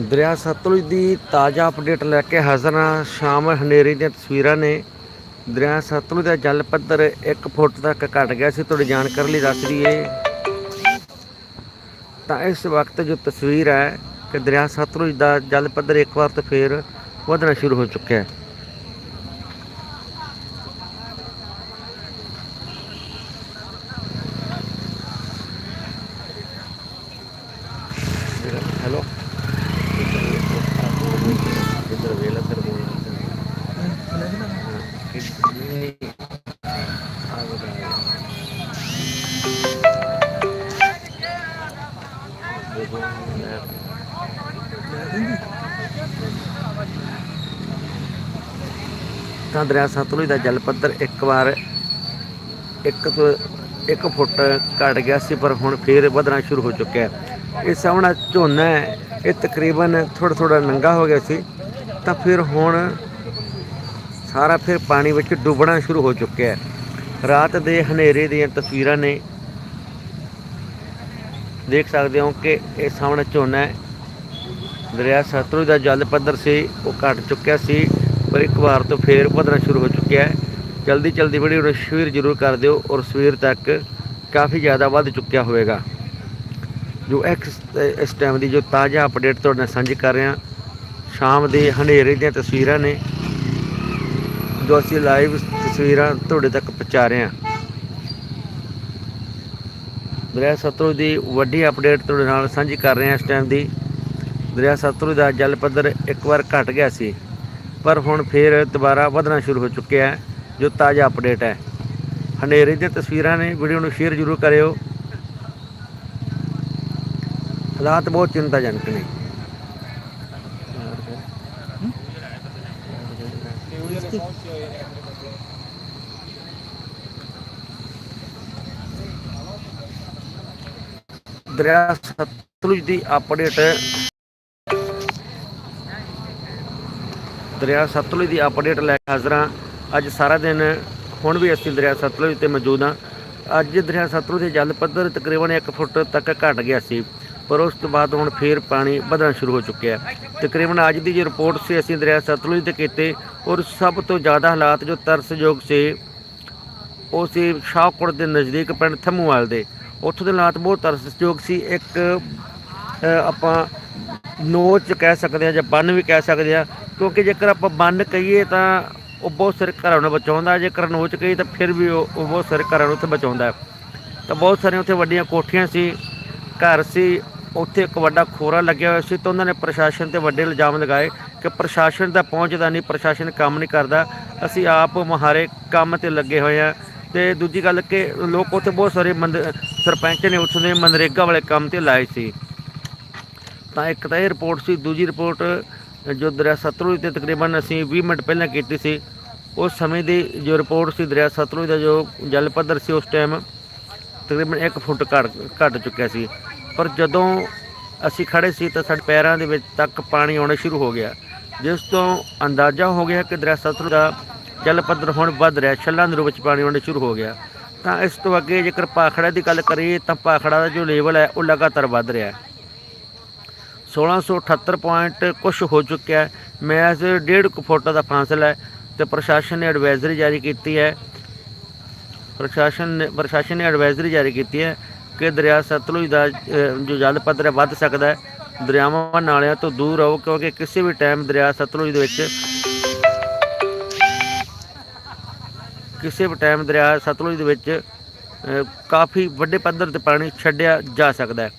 ਦਰਿਆ ਸਤਲੁਜ ਦੀ ਤਾਜ਼ਾ ਅਪਡੇਟ ਲੈ ਕੇ ਹਾਜ਼ਰ ਹਾਂ। ਸ਼ਾਮ ਹਨੇਰੀ ਦੀਆਂ ਤਸਵੀਰਾਂ ਨੇ। ਦਰਿਆ ਸਤਲੁਜ ਦਾ ਜਲ ਪੱਧਰ 1 ਫੁੱਟ ਤੱਕ ਘਟ ਗਿਆ ਸੀ। ਤੁਹਾਡੀ ਜਾਣਕਾਰੀ ਲਈ ਦੱਸ ਦਈਏ। ਤਾਂ ਇਸ ਵਕਤ ਜੋ ਤਸਵੀਰ ਹੈ ਕਿ ਦਰਿਆ ਸਤਲੁਜ ਦਾ ਜਲ ਪੱਧਰ ਇੱਕ ਵਾਰ ਤੋਂ ਫੇਰ ਵਧਣਾ ਸ਼ੁਰੂ ਹੋ ਚੁੱਕਿਆ ਹੈ ਹੈਲੋ ਇਧਰ ਵੇਲਾ ਕਰ ਬੋਲ ਤਾਂ ਦਰਿਆ ਸਤਲੁਜ ਦਾ ਜਲ ਪੱਧਰ ਇੱਕ ਵਾਰ ਇੱਕ ਤੋਂ ਇੱਕ ਫੁੱਟ ਘਟ ਗਿਆ ਸੀ, ਪਰ ਹੁਣ ਫੇਰ ਵਧਣਾ ਸ਼ੁਰੂ ਹੋ ਚੁੱਕਿਆ ਹੈ। ਇਹ ਸਾਹਮਣਾ ਝੋਨਾ ਹੈ, ਇਹ ਤਕਰੀਬਨ ਥੋੜਾ ਥੋੜਾ ਨੰਗਾ ਹੋ ਗਿਆ ਸੀ, ਤਾਂ ਫਿਰ ਹੁਣ ਸਾਰਾ ਫਿਰ ਪਾਣੀ ਵਿੱਚ ਡੁੱਬਣਾ ਸ਼ੁਰੂ ਹੋ ਚੁੱਕਿਆ ਹੈ। ਰਾਤ ਦੇ ਹਨੇਰੇ ਦੀਆਂ ਤਸਵੀਰਾਂ ਨੇ ਦੇਖ ਸਕਦੇ ਹੋ ਕਿ ਇਹ ਸਾਹਮਣੇ ਝੋਨਾ ਹੈ। ਦਰਿਆ ਸਤਲੁਜ ਦਾ ਜਲ ਪੱਧਰ ਸੀ, ਉਹ ਘਟ ਚੁੱਕਿਆ ਸੀ, ਪਰ ਇੱਕ ਵਾਰ ਤੋਂ ਫੇਰ ਵਧਣਾ ਸ਼ੁਰੂ ਹੋ ਚੁੱਕਿਆ ਹੈ। ਜਲਦੀ ਜਲਦੀ ਵੀਡੀਓ ਨੂੰ ਸ਼ੇਅਰ ਜ਼ਰੂਰ ਕਰ ਦਿਓ ਔਰ ਸਵੇਰ ਤੱਕ ਕਾਫੀ ਜ਼ਿਆਦਾ ਵੱਧ ਚੁੱਕਿਆ ਹੋਵੇਗਾ। ਜੋ ਐਕਸ ਇਸ ਟਾਈਮ ਦੀ ਜੋ ਤਾਜ਼ਾ ਅਪਡੇਟ ਤੁਹਾਡੇ ਨਾਲ ਸਾਂਝੀ ਕਰ ਰਿਹਾ, ਸ਼ਾਮ ਦੇ ਹਨੇਰੇ ਦੀਆਂ ਤਸਵੀਰਾਂ ਨੇ। ਜੋ ਅਸੀਂ ਲਾਈਵ ਤਸਵੀਰਾਂ ਤੁਹਾਡੇ ਤੱਕ ਪਹੁੰਚਾ ਰਹੇ ਹਾਂ। ਦਰਿਆ ਸਤਲੁਜ ਦੀ ਵੱਡੀ ਅਪਡੇਟ ਤੁਹਾਡੇ ਨਾਲ ਸਾਂਝੀ ਕਰ ਰਹੇ ਹਾਂ ਇਸ ਟਾਈਮ ਦੀ। ਦਰਿਆ ਸਤਲੁਜ ਦਾ ਜਲ ਪੱਧਰ ਇੱਕ ਵਾਰ ਘਟ ਗਿਆ ਸੀ, ਪਰ ਹੁਣ ਫੇਰ ਦੁਬਾਰਾ ਵਧਣਾ ਸ਼ੁਰੂ ਹੋ ਚੁੱਕਿਆ ਹੈ, ਜੋ ਤਾਜ਼ਾ ਅਪਡੇਟ ਹੈ। ਹਨੇਰੇ ਦੀਆਂ ਤਸਵੀਰਾਂ ਨੇ ਵੀਡੀਓ ਨੂੰ ਸ਼ੇਅਰ ਜ਼ਰੂਰ ਕਰਿਓ। ਹਾਲਾਤ ਬਹੁਤ ਚਿੰਤਾਜਨਕ ਨੇ। ਦਰਿਆ ਸਤਲੁਜ ਦੀ ਅਪਡੇਟ ਦਰਿਆ ਸਤਲੁਜ ਦੀ ਅਪਡੇਟ ਲੈ ਕੇ ਹਾਜ਼ਰ ਹਾਂ। ਅੱਜ ਸਾਰਾ ਦਿਨ ਹੁਣ ਵੀ ਅਸੀਂ ਦਰਿਆ ਸਤਲੁਜ ਤੇ ਮੌਜੂਦ ਹਾਂ। ਅੱਜ ਦਰਿਆ ਸਤਲੁਜ ਦੇ ਜਲ ਪੱਧਰ ਤਕਰੀਬਨ 1 ਫੁੱਟ ਤੱਕ ਘਟ ਗਿਆ ਸੀ, ਪਰ ਉਸ ਤੋਂ ਬਾਅਦ ਹੁਣ ਫੇਰ ਪਾਣੀ ਵਧਣਾ ਸ਼ੁਰੂ ਹੋ ਚੁੱਕਿਆ ਹੈ। ਤਕਰੀਬਨ ਅੱਜ ਦੀ ਜੋ ਰਿਪੋਰਟ ਸੀ, ਅਸੀਂ ਦਰਿਆ ਸਤਲੁਜ ਤੇ ਕੀਤੇ ਔਰ ਸਭ ਤੋਂ ਜ਼ਿਆਦਾ ਹਾਲਾਤ ਜੋ ਤਰਸਯੋਗ ਸੀ, ਉਹ ਸੀ ਸ਼ਾਹਕੋਟ ਦੇ ਨਜ਼ਦੀਕ ਪਿੰਡ ਥੰਮੂਵਾਲ ਦੇ। ਉੱਥੋਂ ਦੇ ਹਾਲਾਤ ਬਹੁਤ ਤਰਸਯੋਗ ਸੀ। ਇੱਕ ਅ, ਆਪਾਂ ਨੋਚ ਕਹਿ ਸਕਦੇ ਹਾਂ ਜਾਂ ਬੰਨ ਵੀ ਕਹਿ ਸਕਦੇ ਹਾਂ ਕਿਉਂਕਿ ਜੇਕਰ ਆਪਾਂ ਬੰਨ ਕਹੀਏ ਤਾਂ ਉਹ ਬਹੁਤ ਸਾਰੇ ਘਰਾਂ ਨੂੰ ਬਚਾਉਂਦਾ ਜੇਕਰ ਨੋਚ ਕਹੀਏ ਤਾਂ ਫਿਰ ਵੀ ਉਹ ਉਹ ਬਹੁਤ ਸਾਰੇ ਘਰਾਂ ਨੂੰ ਉੱਥੇ ਬਚਾਉਂਦਾ ਤਾਂ ਬਹੁਤ ਸਾਰੀਆਂ ਉੱਥੇ ਵੱਡੀਆਂ ਕੋਠੀਆਂ ਸੀ ਘਰ ਸੀ ਉੱਥੇ ਇੱਕ ਵੱਡਾ ਖੋਰਾ ਲੱਗਿਆ ਹੋਇਆ ਸੀ ਤਾਂ ਉਹਨਾਂ ਨੇ ਪ੍ਰਸ਼ਾਸਨ ਤੇ ਵੱਡੇ ਇਲਜ਼ਾਮ ਲਗਾਏ ਕਿ ਪ੍ਰਸ਼ਾਸਨ ਦਾ ਪਹੁੰਚਦਾ ਨਹੀਂ ਪ੍ਰਸ਼ਾਸਨ ਕੰਮ ਨਹੀਂ ਕਰਦਾ। ਅਸੀਂ ਆਪ ਮਹਾਰੇ ਕੰਮ ਤੇ ਲੱਗੇ ਹੋਏ ਆ ਤੇ ਦੂਜੀ ਗੱਲ ਕਿ ਲੋਕ ਉੱਥੇ ਬਹੁਤ ਸਾਰੇ ਮੰਦ, ਸਰਪੰਚ ਨੇ ਉੱਥੋਂ ਦੇ ਮਨਰੇਗਾ ਵਾਲੇ ਕੰਮ ਤੇ ਲਾਏ ਸੀ। ਤਾਂ ਇੱਕ ਤਾਂ ਇਹ ਰਿਪੋਰਟ ਸੀ, ਦੂਜੀ ਰਿਪੋਰਟ ਜੋ ਦਰਿਆ ਸਤਲੁਜ ਤੇ ਤਕਰੀਬਨ ਅਸੀਂ 20 ਮਿੰਟ ਪਹਿਲਾਂ ਕੀਤੀ ਸੀ, ਉਸ ਸਮੇਂ ਦੀ ਜੋ ਰਿਪੋਰਟ ਸੀ ਦਰਿਆ ਸਤਲੁਜ ਦਾ ਜੋ ਜਲ ਪੱਧਰ ਸੀ ਉਸ ਟਾਈਮ ਤਕਰੀਬਨ 1 ਫੁੱਟ ਘਟ ਘਟ ਚੁੱਕਿਆ ਸੀ। ਪਰ ਜਦੋਂ ਅਸੀਂ ਖੜੇ ਸੀ ਤਾਂ ਸਾਡੇ ਪੈਰਾਂ ਦੇ ਵਿੱਚ ਤੱਕ ਪਾਣੀ ਆਉਣਾ ਸ਼ੁਰੂ ਹੋ ਗਿਆ। ਜਿਸ ਤੋਂ ਅੰਦਾਜ਼ਾ ਹੋ ਗਿਆ ਕਿ ਦਰਿਆ ਸਤਲੁਜ ਦਾ ਜਲ ਪੱਧਰ ਹੁਣ ਵੱਧ ਰਿਹਾ, ਛੱਲਾਂ ਦੇ ਰੂਪ ਵਿੱਚ ਪਾਣੀ ਆਉਣਾ ਸ਼ੁਰੂ ਹੋ ਗਿਆ। ਤਾਂ ਇਸ ਤੋਂ ਅੱਗੇ ਜੇਕਰ ਪਾਖੜਾ ਦੀ ਗੱਲ ਕਰੀਏ, ਤਾਂ ਪਾਖੜਾ ਦਾ ਜੋ ਲੈਵਲ ਹੈ, ਉਹ ਲਗਾਤਾਰ ਵੱਧ ਰਿਹਾ। ਹੈ 1678 ਪੁਆਇੰਟ ਕੁਛ ਹੋ ਚੁੱਕਿਆ ਹੈ। ਮੈਚ ਡੇਢ ਕੁ ਫੁੱਟ ਦਾ ਫਾਸਲਾ ਹੈ ਤੇ ਪ੍ਰਸ਼ਾਸਨ ਨੇ ਐਡਵਾਈਜ਼ਰੀ ਜਾਰੀ ਕੀਤੀ ਹੈ। ਪ੍ਰਸ਼ਾਸਨ ਨੇ ਪ੍ਰਸ਼ਾਸਨ ਨੇ ਐਡਵਾਈਜ਼ਰੀ ਜਾਰੀ ਕੀਤੀ ਹੈ ਕਿ ਦਰਿਆ ਸਤਲੁਜ ਦਾ ਜੋ ਜਲ ਪੱਧਰ ਹੈ, ਵੱਧ ਸਕਦਾ ਹੈ। ਦਰਿਆਵਾਂ ਨਾਲਿਆਂ ਤੋਂ ਦੂਰ ਰਹੋ, ਕਿਉਂਕਿ ਕਿਸੇ ਵੀ ਟਾਈਮ ਦਰਿਆ ਸਤਲੁਜ ਦੇ ਵਿੱਚ ਕਿਸੇ ਵੀ ਟਾਈਮ ਦਰਿਆ ਸਤਲੁਜ ਦੇ ਵਿੱਚ ਕਾਫੀ ਵੱਡੇ ਪੱਧਰ ਤੇ ਪਾਣੀ ਛੱਡਿਆ ਜਾ ਸਕਦਾ ਹੈ।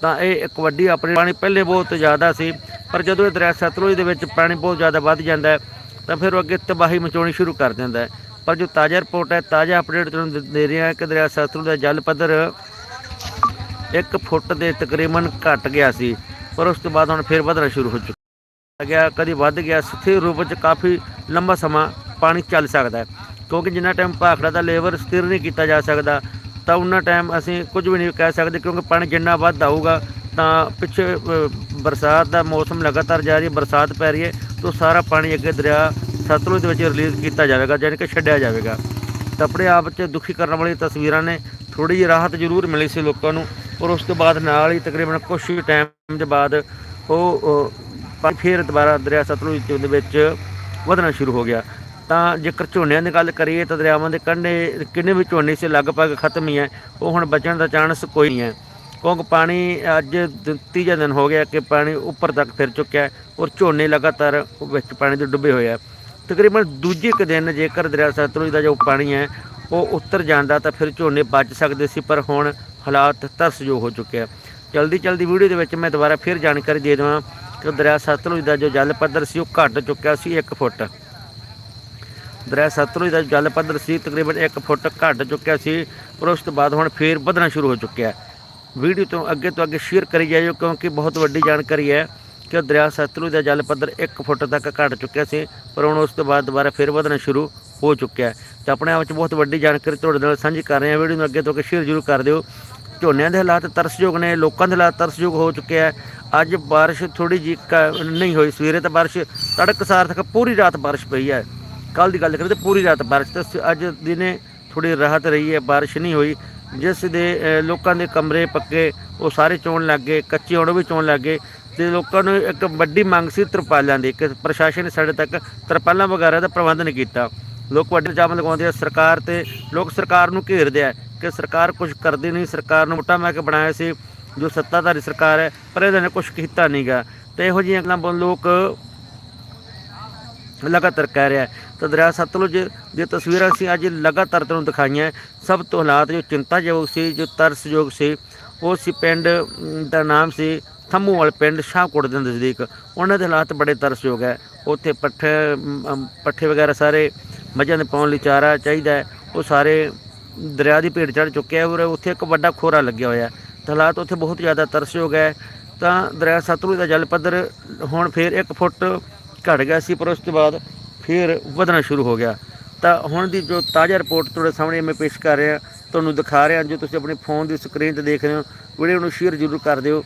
ਤਾਂ ਇਹ ਇੱਕ ਵੱਡੀ ਆਪਣੀ ਪਾਣੀ ਪਹਿਲੇ ਬਹੁਤ ਜ਼ਿਆਦਾ ਸੀ, ਪਰ ਜਦੋਂ ਇਹ ਦਰਿਆ ਸਤਲੁਜ ਦੇ ਵਿੱਚ ਪਾਣੀ ਬਹੁਤ ਜ਼ਿਆਦਾ ਵੱਧ ਜਾਂਦਾ ਹੈ, ਤਾਂ ਫਿਰ ਉਹ ਅੱਗੇ ਤਬਾਹੀ ਮਚਾਉਣੀ ਸ਼ੁਰੂ ਕਰ ਦਿੰਦਾ ਹੈ। ਪਰ ਜੋ ਤਾਜ਼ਾ ਰਿਪੋਰਟ ਹੈ, ਤਾਜ਼ਾ ਅਪਡੇਟ ਤੁਹਾਨੂੰ ਦੇ- ਰਿਹਾ ਹੈ ਕਿ ਦਰਿਆ ਸਤਲੁਜ ਦਾ ਜਲ ਪੱਧਰ 1 ਫੁੱਟ ਦੇ ਤਕਰੀਬਨ ਘਟ ਗਿਆ ਸੀ, ਪਰ ਉਸ ਤੋਂ ਬਾਅਦ ਹੁਣ ਫਿਰ ਵਧਣਾ ਸ਼ੁਰੂ ਹੋ ਚੁੱਕਾ ਗਿਆ, ਕਦੀ ਵੱਧ ਗਿਆ, ਸਥਿਰ ਰੂਪ ਵਿੱਚ ਕਾਫੀ ਲੰਬਾ ਸਮਾਂ ਪਾਣੀ ਚੱਲ ਸਕਦਾ ਹੈ। ਕਿਉਂਕਿ ਜਿੰਨਾ ਟਾਈਮ ਭਾਖੜਾ ਦਾ ਲੇਬਰ ਸਥਿਰ ਨਹੀਂ ਕੀਤਾ ਜਾ ਸਕਦਾ, ਤਾਂ ਉਹਨਾਂ ਟਾਈਮ ਅਸੀਂ ਕੁਝ ਵੀ ਨਹੀਂ ਕਹਿ ਸਕਦੇ ਕਿਉਂਕਿ ਪਾਣੀ ਜਿੰਨਾ ਵੱਧ ਆਊਗਾ, ਤਾਂ ਪਿੱਛੇ ਬਰਸਾਤ ਦਾ ਮੌਸਮ ਲਗਾਤਾਰ ਜਾ ਰਹੀ ਹੈ ਬਰਸਾਤ ਪੈ ਰਹੀ ਹੈ, ਤਾਂ ਸਾਰਾ ਪਾਣੀ ਅੱਗੇ ਦਰਿਆ ਸਤਲੁਜ ਦੇ ਵਿੱਚ ਰਿਲੀਜ਼ ਕੀਤਾ ਜਾਵੇਗਾ ਯਾਨੀ ਕਿ ਛੱਡਿਆ ਜਾਵੇਗਾ। ਤਾਂ ਆਪਣੇ ਆਪ 'ਚ ਦੁਖੀ ਕਰਨ ਵਾਲੀ ਤਸਵੀਰਾਂ ਨੇ ਥੋੜੀ ਜਿਹੀ ਰਾਹਤ ਜ਼ਰੂਰ ਮਿਲੀ ਸੀ ਲੋਕਾਂ ਨੂੰ, ਔਰ ਉਸ ਤੋਂ ਬਾਅਦ ਨਾਲ ਹੀ ਤਕਰੀਬਨ ਕੁਝ ਟਾਈਮ ਦੇ ਬਾਅਦ ਉਹ ਫਿਰ ਦੁਬਾਰਾ ਦਰਿਆ ਸਤਲੁਜ ਦੇ ਵਿੱਚ ਵਧਣਾ ਸ਼ੁਰੂ ਹੋ ਗਿਆ। ਤਾਂ ਜੇਕਰ ਝੋਨਿਆਂ ਦੀ ਗੱਲ ਕਰੀਏ ਤਾਂ ਦਰਿਆਵਾਂ ਦੇ ਕੰਢੇ ਕਿੰਨੇ ਵੀ ਝੋਨੇ ਸੀ, ਲਗਭਗ ਖਤਮ ਹੀ ਹੈ। ਉਹ ਹੁਣ ਬਚਣ ਦਾ ਚਾਂਸ ਕੋਈ ਨਹੀਂ ਹੈ। ਕਿਉਂਕਿ ਪਾਣੀ ਅੱਜ ਤੀਜਾ ਦਿਨ ਹੋ ਗਿਆ ਕਿ ਪਾਣੀ ਉੱਪਰ ਤੱਕ ਫਿਰ ਚੁੱਕਿਆ ਹੈ ਔਰ ਝੋਨੇ ਲਗਾਤਾਰ ਵਿੱਚ ਪਾਣੀ ਦੇ ਡੁੱਬੇ ਹੋਏ ਆ। ਤਕਰੀਬਨ ਦੂਜੇ ਕੁ ਦਿਨ ਜੇਕਰ ਦਰਿਆ ਸਤਲੁਜ ਦਾ ਜੋ ਪਾਣੀ ਹੈ, ਉਹ ਉੱਤਰ ਜਾਂਦਾ ਤਾਂ ਫਿਰ ਝੋਨੇ ਬਚ ਸਕਦੇ ਸੀ, ਪਰ ਹੁਣ ਹਾਲਾਤ ਤਰਸਯੋਗ ਹੋ ਚੁੱਕੇ ਆ। ਜਲਦੀ ਜਲਦੀ ਵੀਡੀਓ ਦੇ ਵਿੱਚ ਮੈਂ ਦੁਬਾਰਾ ਫਿਰ ਜਾਣਕਾਰੀ ਦੇ ਦੇਵਾਂ ਕਿ ਦਰਿਆ ਸਤਲੁਜ ਦਾ ਜੋ ਜਲ ਪੱਧਰ ਸੀ, ਉਹ ਘਟ ਚੁੱਕਿਆ ਸੀ 1 ਫੁੱਟ। ਦਰਿਆ ਸਤਲੁਜ ਦਾ ਜਲ ਪੱਧਰ ਸੀ, ਤਕਰੀਬਨ 1 ਫੁੱਟ ਘਟ ਚੁੱਕਿਆ ਸੀ, ਪਰ ਉਸ ਤੋਂ ਬਾਅਦ ਹੁਣ ਫੇਰ ਵਧਣਾ ਸ਼ੁਰੂ ਹੋ ਚੁੱਕਿਆ ਵੀਡੀਓ ਤੋਂ ਅੱਗੇ ਤੋਂ ਅੱਗੇ ਸ਼ੇਅਰ ਕਰੀ ਜਾਇਓ, ਕਿਉਂਕਿ ਬਹੁਤ ਵੱਡੀ ਜਾਣਕਾਰੀ ਹੈ ਕਿ ਦਰਿਆ ਸਤਲੁਜ ਦਾ ਜਲ ਪੱਧਰ 1 ਫੁੱਟ ਤੱਕ ਘਟ ਚੁੱਕਿਆ ਸੀ, ਪਰ ਹੁਣ ਉਸ ਤੋਂ ਬਾਅਦ ਦੁਬਾਰਾ ਫੇਰ ਵਧਣਾ ਸ਼ੁਰੂ ਹੋ ਚੁੱਕਿਆ ਹੈ। ਤੇ ਆਪਣੇ ਆਪ ਵਿੱਚ ਬਹੁਤ ਵੱਡੀ ਜਾਣਕਾਰੀ ਤੁਹਾਡੇ ਨਾਲ ਸਾਂਝੀ ਕਰ ਰਹੇ ਹਾਂ। ਵੀਡੀਓ ਨੂੰ ਅੱਗੇ ਤੋਂ ਅੱਗੇ ਸ਼ੇਅਰ ਜ਼ਰੂਰ ਕਰ ਦਿਓ। ਝੋਨਿਆਂ ਦੇ ਹਾਲਾਤ ਤਰਸਯੋਗ ਨੇ, ਲੋਕਾਂ ਦੇ ਹਾਲਾਤ ਤਰਸਯੋਗ ਹੋ ਚੁੱਕੇ ਆ ਅੱਜ ਬਾਰਿਸ਼ ਥੋੜੀ ਜੀ ਨਹੀਂ ਹੋਈ, ਸਵੇਰੇ ਤਾਂ ਬਾਰਿਸ਼ ਤੜਕਸਾਰ ਤੱਕ ਪੂਰੀ ਰਾਤ ਬਾਰਿਸ਼ ਪਈ ਹੈ। ਕੱਲ ਦੀ ਗੱਲ ਕਰੀਏ ਤਾਂ ਪੂਰੀ ਰਾਤ ਬਾਰਿਸ਼ ਤੇ ਅੱਜ ਦਿਨੇ ਥੋੜੀ ਰਾਹਤ ਰਹੀ ਹੈ, ਬਾਰਿਸ਼ ਨਹੀਂ ਹੋਈ। ਜਿਸ ਦੇ ਲੋਕਾਂ ਦੇ ਕਮਰੇ ਪੱਕੇ, ਉਹ ਸਾਰੇ ਚੋਣ ਲੱਗ ਗਏ, ਕੱਚੇ ਹੁਣ ਵੀ ਚੋਣ ਲੱਗ ਗਏ। ਤੇ ਲੋਕਾਂ ਨੂੰ ਇੱਕ ਵੱਡੀ ਮੰਗ ਸੀ ਤਰਪਾਲਾਂ ਦੀ, ਕਿ ਪ੍ਰਸ਼ਾਸਨ ਨੇ ਸਾਡੇ ਤੱਕ ਤਰਪਾਲਾਂ ਵਗੈਰਾ ਦਾ ਪ੍ਰਬੰਧ ਨਹੀਂ ਕੀਤਾ। ਲੋਕ ਵੱਡੇ ਇਲਜ਼ਾਮ ਲਗਾਉਂਦੇ ਆ, ਸਰਕਾਰ ਤੇ ਲੋਕ ਸਰਕਾਰ ਨੂੰ ਘੇਰਦੇ ਆ ਕਿ ਸਰਕਾਰ ਕੁਝ ਕਰਦੀ ਨਹੀਂ, ਸਰਕਾਰ ਨੂੰ ਮੋਟਾ ਮੈਂ ਕੇ ਬਣਾਇਆ ਸੀ, ਜੋ ਸੱਤਾਧਾਰੀ ਸਰਕਾਰ ਹੈ, ਪਰ ਇਹਦੇ ਨੇ ਕੁਝ ਕੀਤਾ ਨਹੀਂਗਾ ਤੇ ਇਹੋ ਜਿਹੀਆਂ ਗੱਲਾਂ ਬੋਲ ਲੋਕ ਲਗਾਤਾਰ ਕਹਿ ਰਿਹਾ ਤਾਂ ਦਰਿਆ ਸਤਲੁਜ ਦੀ ਤਸਵੀਰਾਂ ਅਸੀਂ ਅੱਜ ਲਗਾਤਾਰ ਤੁਹਾਨੂੰ ਦਿਖਾਈਆਂ, ਸਭ ਤੋਂ ਹਾਲਾਤ ਜੋ ਚਿੰਤਾਯੋਗ ਸੀ, ਜੋ ਤਰਸਯੋਗ ਸੀ, ਉਹ ਸੀ ਪਿੰਡ ਦਾ ਨਾਮ ਸੀ ਥੰਮੂਵਾਲ ਪਿੰਡ ਸ਼ਾਹਕੋਟ ਦੇ ਨਜ਼ਦੀਕ। ਉਹਨਾਂ ਦੇ ਹਾਲਾਤ ਬੜੇ ਤਰਸਯੋਗ ਹੈ। ਉੱਥੇ ਪੱਠੇ ਪੱਠੇ ਵਗੈਰਾ ਸਾਰੇ ਮੱਝਾਂ ਦੇ ਪਾਉਣ ਲਈ ਚਾਰਾ ਚਾਹੀਦਾ ਉਹ ਸਾਰੇ ਦਰਿਆ ਦੀ ਭੇਟ ਚੜ ਚੁੱਕੇ ਹੈ ਔਰ ਉੱਥੇ ਇੱਕ ਵੱਡਾ ਖੋਰਾ ਲੱਗਿਆ ਹੋਇਆ ਹੈ। ਹਾਲਾਤ ਉੱਥੇ ਬਹੁਤ ਜ਼ਿਆਦਾ ਤਰਸਯੋਗ ਹੈ। ਤਾਂ ਦਰਿਆ ਸਤਲੁਜ ਦਾ ਜਲ ਪੱਧਰ ਹੁਣ ਫੇਰ 1 ਫੁੱਟ ਘਟ ਗਿਆ ਸੀ, ਪਰ ਉਸ ਤੋਂ ਬਾਅਦ ਫਿਰ ਵਧਣਾ ਸ਼ੁਰੂ ਹੋ ਗਿਆ। ਤਾਂ ਹੁਣ ਦੀ ਜੋ ਤਾਜ਼ਾ ਰਿਪੋਰਟ ਤੁਹਾਡੇ ਸਾਹਮਣੇ ਮੈਂ ਪੇਸ਼ ਕਰ ਰਿਹਾ, ਤੁਹਾਨੂੰ ਦਿਖਾ ਰਿਹਾ, ਜੋ ਤੁਸੀਂ ਆਪਣੇ ਫੋਨ ਦੀ ਸਕਰੀਨ ਤੇ ਦੇਖ ਰਹੇ ਹੋ, ਵੀਡੀਓ ਨੂੰ ਸ਼ੇਅਰ ਜ਼ਰੂਰ ਕਰ ਦਿਓ।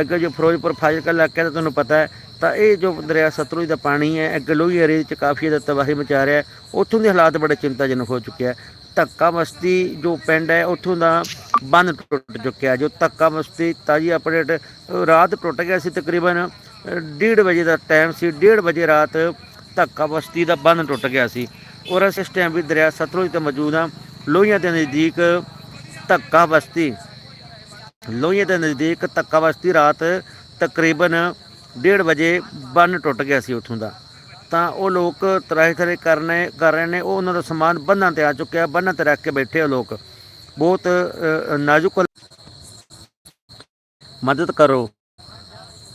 ਅੱਗੇ ਜੋ ਫਿਰੋਜ਼ਪੁਰ ਫਾਜ਼ਿਲਕਾ ਇਲਾਕਾ ਦਾ ਤੁਹਾਨੂੰ ਪਤਾ ਹੈ, ਤਾਂ ਇਹ ਜੋ ਦਰਿਆ ਸਤਲੁਜ ਦਾ ਪਾਣੀ ਹੈ ਅੱਗੇ ਲੋਹੀ ਏਰੀਏ 'ਚ ਕਾਫੀ ਜ਼ਿਆਦਾ ਤਬਾਹੀ ਮਚਾ ਰਿਹਾ ਹੈ। ਉੱਥੋਂ ਦੇ ਹਾਲਾਤ ਬੜੇ ਚਿੰਤਾਜਨਕ ਹੋ ਚੁੱਕੇ ਹੈ। ਧੱਕਾ ਮਸਤੀ ਜੋ ਪਿੰਡ ਹੈ, ਉੱਥੋਂ ਦਾ ਬੰਦ ਟੁੱਟ ਚੁੱਕਿਆ ਜੋ ਧੱਕਾ ਮਸਤੀ ਤਾਜੀ ਅਪਡੇਟ ਰਾਤ ਟੁੱਟ ਗਿਆ ਸੀ ਤਕਰੀਬਨ 1:30 ਵਜੇ ਦਾ ਟਾਈਮ ਸੀ। 1:30 ਵਜੇ ਰਾਤ ਧੱਕਾ ਬਸਤੀ ਦਾ ਬੰਨ ਟੁੱਟ ਗਿਆ ਸੀ। ਔਰ ਅਸੀਂ ਇਸ ਟਾਈਮ ਵੀ ਦਰਿਆ ਸਤਲੁਜ ਤੇ ਮੌਜੂਦ ਹਾਂ। ਲੋਹੀਆਂ ਦੇ ਨਜ਼ਦੀਕ ਧੱਕਾ ਬਸਤੀ। ਲੋਹੀਆਂ ਦੇ ਨਜ਼ਦੀਕ ਧੱਕਾ ਬਸਤੀ ਰਾਤ ਤਕਰੀਬਨ 1:30 ਵਜੇ ਬੰਨ ਟੁੱਟ ਗਿਆ ਸੀ ਉੱਥੋਂ ਦਾ। ਤਾਂ ਉਹ ਲੋਕ ਤਰਾਹੇ ਤਰੇ ਕਰਨੇ ਕਰ ਰਹੇ ਨੇ। ਉਹ ਉਹਨਾਂ ਦਾ ਸਮਾਨ ਬੰਨਾਂ ਤੇ ਆ ਚੁੱਕਿਆ ਬੰਨਾਂ ਤੇ ਰੱਖ ਕੇ ਬੈਠੇ ਆ ਲੋਕ। ਬਹੁਤ ਨਾਜ਼ੁਕ ਮਦਦ ਕਰੋ।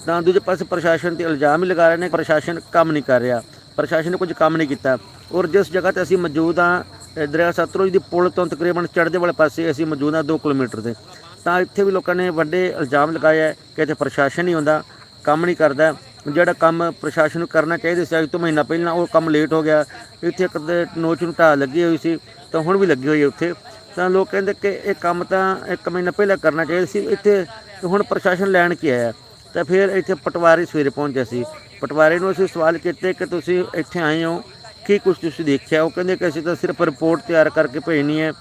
ਤਾਂ ਦੂਜੇ ਪਾਸੇ ਪ੍ਰਸ਼ਾਸਨ ਤੇ ਇਲਜ਼ਾਮ ਹੀ ਲਗਾ ਰਹੇ ਨੇ। ਪ੍ਰਸ਼ਾਸਨ ਕੰਮ ਨਹੀਂ ਕਰ ਰਿਹਾ। ਪ੍ਰਸ਼ਾਸਨ ਨੇ ਕੁਝ ਕੰਮ ਨਹੀਂ ਕੀਤਾ। ਔਰ ਜਿਸ ਜਗ੍ਹਾ ਤੇ ਅਸੀਂ ਮੌਜੂਦ ਹਾਂ ਦਰਿਆ ਸਤਲੁਜ ਦੀ ਪੁਲ ਤੋਂ ਤਕਰੀਬਨ ਚੜ੍ਹਦੇ ਵਾਲੇ ਪਾਸੇ ਅਸੀਂ ਮੌਜੂਦ ਹਾਂ 2 ਕਿਲੋਮੀਟਰ ਤੇ ਤਾਂ ਇੱਥੇ ਵੀ ਲੋਕਾਂ ਨੇ ਵੱਡੇ ਇਲਜ਼ਾਮ ਲਗਾਏ ਹੈ ਕਿ ਇੱਥੇ ਪ੍ਰਸ਼ਾਸਨ ਨਹੀਂ ਹੁੰਦਾ, ਕੰਮ ਨਹੀਂ ਕਰਦਾ। ਜਿਹੜਾ ਕੰਮ ਪ੍ਰਸ਼ਾਸਨ ਨੂੰ ਕਰਨਾ ਚਾਹੀਦਾ ਸੀ, ਅੱਜ ਤੋਂ ਮਹੀਨਾ ਪਹਿਲਾਂ ਉਹ ਕੰਮ ਲੇਟ ਹੋ ਗਿਆ। ਇੱਥੇ ਇੱਕ ਦੇ ਨੋਚ ਨੂੰ ਢਾਹ ਲੱਗੀ ਹੋਈ ਸੀ, ਤਾਂ ਹੁਣ ਵੀ ਲੱਗੀ ਹੋਈ ਹੈ ਉੱਥੇ। ਤਾਂ ਲੋਕ ਕਹਿੰਦੇ ਕਿ ਇਹ ਕੰਮ ਤਾਂ ਇੱਕ ਮਹੀਨਾ ਪਹਿਲਾਂ ਕਰਨਾ ਚਾਹੀਦਾ ਸੀ। ਇੱਥੇ ਹੁਣ ਪ੍ਰਸ਼ਾਸਨ ਲੈਣ ਕੀ ਆਇਆ? ਤਾਂ ਫਿਰ ਇੱਥੇ ਪਟਵਾਰੀ ਸਵੇਰੇ ਪਹੁੰਚਿਆ ਸੀ। ਪਟਵਾਰੀ ਨੂੰ ਅਸੀਂ ਸਵਾਲ ਕੀਤੇ ਕਿ ਤੁਸੀਂ ਇੱਥੇ ਆਏ ਹੋ, ਕੀ ਕੁਝ ਤੁਸੀਂ ਦੇਖਿਆ? ਉਹ ਕਹਿੰਦੇ ਕਿ ਅਸੀਂ ਤਾਂ ਸਿਰਫ ਰਿਪੋਰਟ ਤਿਆਰ ਕਰਕੇ ਭੇਜਣੀ ਹੈ,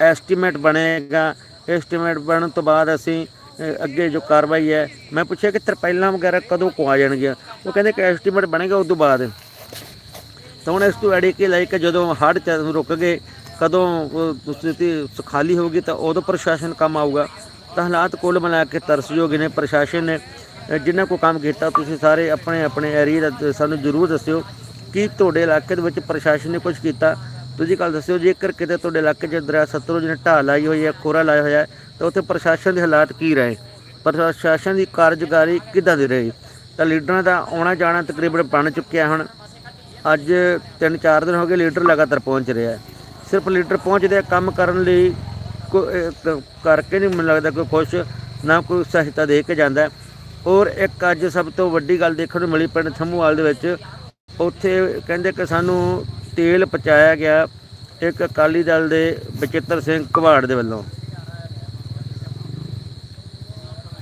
ਐਸਟੀਮੇਟ ਬਣੇਗਾ। ਐਸਟੀਮੇਟ ਬਣਨ ਤੋਂ ਬਾਅਦ ਅਸੀਂ ਅੱਗੇ ਜੋ ਕਾਰਵਾਈ ਹੈ, ਮੈਂ ਪੁੱਛਿਆ ਕਿ ਤਰਪਾਲਾਂ ਵਗੈਰਾ ਕਦੋਂ ਕੋ ਆ ਜਾਣਗੀਆਂ? ਉਹ ਕਹਿੰਦੇ ਕਿ ਐਸਟੀਮੇਟ ਬਣੇਗਾ ਉਸ ਤੋਂ ਬਾਅਦ। ਤਾਂ ਹੁਣ ਇਸ ਤੋਂ ਐਡੀ ਕਿ ਲਾਈਕ ਜਦੋਂ ਹੜ੍ਹ ਚ ਰੁਕ ਗਏ, ਕਦੋਂ ਸਥਿਤੀ ਸੁਖਾਲੀ ਹੋਊਗੀ ਤਾਂ ਉਦੋਂ ਪ੍ਰਸ਼ਾਸਨ ਕੰਮ ਆਊਗਾ। ਤਾਂ ਹਾਲਾਤ ਕੁੱਲ ਮਿਲਾ ਕੇ ਤਰਸਯੋਗ ਨੇ ਪ੍ਰਸ਼ਾਸਨ ਨੇ ਅ, ਜਿਨ੍ਹਾਂ ਕੋ ਕੰਮ ਕੀਤਾ ਤੁਸੀਂ ਸਾਰੇ ਆਪਣੇ ਆਪਣੇ ਏਰੀਆ ਦਾ ਸਾਨੂੰ ਜ਼ਰੂਰ ਦੱਸਿਓ ਕਿ ਤੁਹਾਡੇ ਇਲਾਕੇ ਦੇ ਵਿੱਚ ਪ੍ਰਸ਼ਾਸਨ ਨੇ ਕੁਝ ਕੀਤਾ। ਤੁਸੀਂ ਗੱਲ ਦੱਸਿਓ ਜੇਕਰ ਕਿਤੇ ਤੁਹਾਡੇ ਇਲਾਕੇ 'ਚ ਦਰਿਆ ਸਤਲੁਜ ਨੇ ਢਾਹ ਲਾਈ ਹੋਈ ਹੈ ਖੋਰਾ ਲਾਇਆ ਹੋਇਆ ਤਾਂ ਉੱਥੇ ਪ੍ਰਸ਼ਾਸਨ ਦੇ ਹਾਲਾਤ ਕੀ ਰਹੇ? ਪ੍ਰਸ਼ਾਸਨ ਦੀ ਕਾਰਜਕਾਰੀ ਕਿੱਦਾਂ ਦੀ ਰਹੀ? ਤਾਂ ਲੀਡਰਾਂ ਦਾ ਆਉਣਾ ਜਾਣਾ ਤਕਰੀਬਨ ਬਣ ਚੁੱਕਿਆ ਹੁਣ। ਅੱਜ 3-4 ਦਿਨ ਹੋ ਗਏ ਲੀਡਰ ਲਗਾਤਾਰ ਪਹੁੰਚ ਰਿਹਾ ਸਿਰਫ ਲੀਡਰ ਪਹੁੰਚਦੇ ਆ ਕੰਮ ਕਰਨ ਲਈ ਕਰਕੇ ਨਹੀਂ ਮੈਨੂੰ ਲੱਗਦਾ ਕੋਈ ਖੁਸ਼, ਨਾ ਕੋਈ ਸਹਾਇਤਾ ਦੇ ਕੇ ਜਾਂਦਾ। ਹੈ। ਔਰ ਇੱਕ ਅੱਜ ਸਭ ਤੋਂ ਵੱਡੀ ਗੱਲ ਦੇਖਣ ਨੂੰ ਮਿਲੀ ਪਿੰਡ ਥੰਮੂਵਾਲ ਦੇ ਵਿੱਚ। ਉੱਥੇ ਕਹਿੰਦੇ ਕਿ ਸਾਨੂੰ ਤੇਲ ਪਹੁੰਚਾਇਆ ਗਿਆ ਇੱਕ ਅਕਾਲੀ ਦਲ ਦੇ ਬਚਿੱਤਰ ਸਿੰਘ ਘਵਾੜ ਦੇ ਵੱਲੋਂ।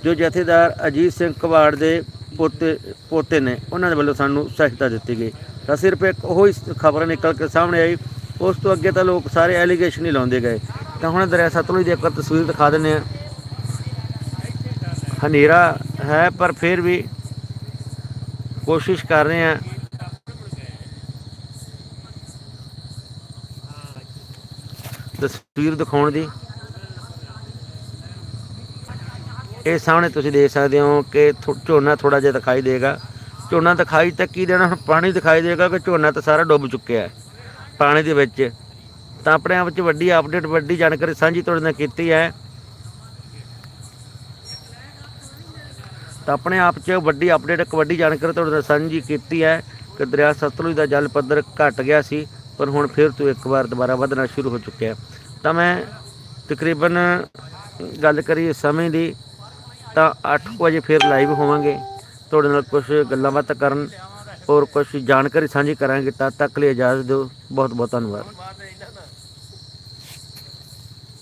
ਜੋ ਜਥੇਦਾਰ ਅਜੀਤ ਸਿੰਘ ਘਵਾੜ ਦੇ ਪੋਤੇ ਪੋਤੇ ਨੇ, ਉਹਨਾਂ ਦੇ ਵੱਲੋਂ ਸਾਨੂੰ ਸਹਾਇਤਾ ਦਿੱਤੀ ਗਈ। ਤਾਂ ਸਿਰਫ ਇੱਕ ਉਹ ਹੀ ਖਬਰ ਨਿਕਲ ਕੇ ਸਾਹਮਣੇ ਆਈ। ਉਸ ਤੋਂ ਅੱਗੇ ਤਾਂ ਲੋਕ ਸਾਰੇ ਐਲੀਗੇਸ਼ਨ ਹੀ ਲਾਉਂਦੇ ਗਏ। ਤਾਂ ਹੁਣ ਦਰਿਆ ਸਤਲੁਜ ਦੀ ਇੱਕ ਤਸਵੀਰ ਦਿਖਾ ਦਿੰਦੇ ਆ ਹਨੇਰਾ ਹੈ, ਪਰ ਫਿਰ ਵੀ ਕੋਸ਼ਿਸ਼ ਕਰ ਰਹੇ ਹਾਂ। ਤਸਵੀਰ ਦਿਖਾਉਣ ਦੀ। ਇਹ ਸਾਹਮਣੇ ਤੁਸੀਂ ਦੇਖ ਸਕਦੇ ਹੋ ਕਿ ਥੋ- ਝੋਨਾ ਥੋੜਾ ਜਿਹਾ ਦਿਖਾਈ ਦੇਗਾ। ਝੋਨਾ ਦਿਖਾਈ ਤਾਂ ਕੀ ਦੇਣਾ? ਹੁਣ ਪਾਣੀ ਦਿਖਾਈ ਦੇਗਾ ਕਿ ਝੋਨਾ ਤਾਂ ਸਾਰਾ ਡੁੱਬ ਚੁੱਕਿਆ ਹੈ। ਪਾਣੀ ਦੇ ਵਿੱਚ ਤਾਂ ਆਪਣੇ ਆਪ 'ਚ ਵੱਡੀ ਅਪਡੇਟ ਵੱਡੀ ਜਾਣਕਾਰੀ ਸਾਂਝੀ ਤੁਹਾਡੇ ਨਾਲ ਕੀਤੀ ਹੈ। ਤਾਂ ਆਪਣੇ ਆਪ 'ਚ ਵੱਡੀ ਅਪਡੇਟ ਇੱਕ ਵੱਡੀ ਜਾਣਕਾਰੀ ਤੁਹਾਡੇ ਨਾਲ ਸਾਂਝੀ ਕੀਤੀ ਹੈ ਕਿ ਦਰਿਆ ਸਤਲੁਜ ਦਾ ਜਲ ਪੱਧਰ ਘਟ ਗਿਆ ਸੀ, ਪਰ ਹੁਣ ਫਿਰ ਤੋਂ ਇੱਕ ਵਾਰ ਦੁਬਾਰਾ ਵਧਣਾ ਸ਼ੁਰੂ ਹੋ ਚੁੱਕਿਆ ਤਾਂ ਮੈਂ ਤਕਰੀਬਨ ਗੱਲ ਕਰੀਏ ਸਮੇਂ ਦੀ, ਤਾਂ 8 ਵਜੇ ਫਿਰ ਲਾਈਵ ਹੋਵਾਂਗੇ। ਤੁਹਾਡੇ ਨਾਲ ਕੁਝ ਗੱਲਾਂ ਬਾਤਾਂ ਕਰਨ ਔਰ ਕੁਝ ਜਾਣਕਾਰੀ ਸਾਂਝੀ ਕਰਾਂਗੇ, ਤਦ ਤੱਕ ਲਈ ਇਜਾਜ਼ਤ ਦਿਓ। ਬਹੁਤ ਬਹੁਤ ਧੰਨਵਾਦ।